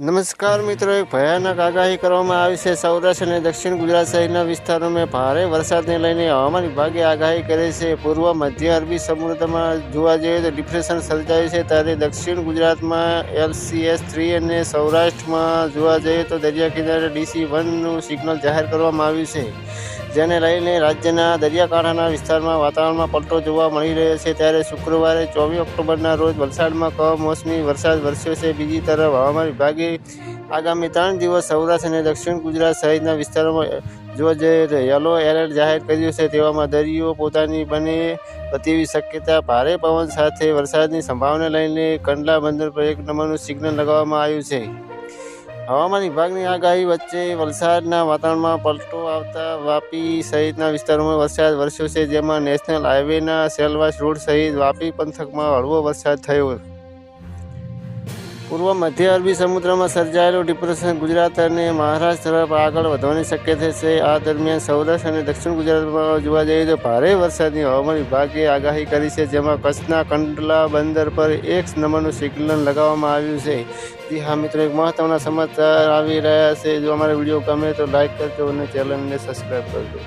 નમસ્કાર મિત્રો, એક ભયાનક આગાહી કરવામાં આવી છે. સૌરાષ્ટ્ર અને દક્ષિણ ગુજરાત સહિતના વિસ્તારોમાં ભારે વરસાદને લઈને હવામાન વિભાગે આગાહી કરી છે. પૂર્વ મધ્ય અરબી સમુદ્રમાં જોવા જઈએ તો ડિપ્રેશન સર્જાયું છે. ત્યારે દક્ષિણ ગુજરાતમાં એલસીએસ થ્રી અને સૌરાષ્ટ્રમાં જોવા જઈએ તો દરિયા કિનારે ડીસી વનનું સિગ્નલ જાહેર કરવામાં આવ્યું છે. જેને લઈને રાજ્યના દરિયાકાંઠાના વિસ્તારમાં વાતાવરણમાં પલટો જોવા મળી રહ્યો છે. ત્યારે શુક્રવારે ચોવીસ ઓક્ટોબરના રોજ વલસાડમાં કમોસમી વરસાદ વરસ્યો છે. બીજી તરફ હવામાન વિભાગે આગામી ત્રણ દિવસ સૌરાષ્ટ્ર અને દક્ષિણ ગુજરાત સહિતના વિસ્તારોમાં જોવા જઈએ યલો એલર્ટ જાહેર કર્યું છે. તેવામાં દરિયો પોતાની બને તેવી શક્યતા ભારે પવન સાથે વરસાદની સંભાવના લઈને કંડલા બંદર પર એક નંબરનું સિગ્નલ લગાવવામાં આવ્યું છે. હવામાન વિભાગની આગાહી વચ્ચે વલસાડના વાતાવરણમાં પલટો આવતા વાપી સહિતના વિસ્તારોમાં વરસાદ વરસ્યો છે, જેમાં નેશનલ હાઈવેના સેલવાસ રોડ સહિત વાપી પંથકમાં હળવો વરસાદ થયો. પૂર્વ મધ્ય અરબી સમુદ્રમાં સર્જાયેલું ડિપ્રેશન ગુજરાત અને મહારાષ્ટ્ર તરફ આગળ વધવાની શક્યતા છે. આ દરમિયાન સૌરાષ્ટ્ર અને દક્ષિણ ગુજરાતમાં જોવા જઈએ તો ભારે વરસાદની હવામાન વિભાગે આગાહી કરી છે, જેમાં કચ્છના કંડલા બંદર પર એક નંબરનું સિગ્નલ લગાવવામાં આવ્યું છે. જી હા, મિત્રો, એક મહત્વના સમાચાર આવી રહ્યા છે. જો અમારા વીડિયો ગમે તો લાઇક કરજો અને ચેનલને સબસ્ક્રાઈબ કરજો.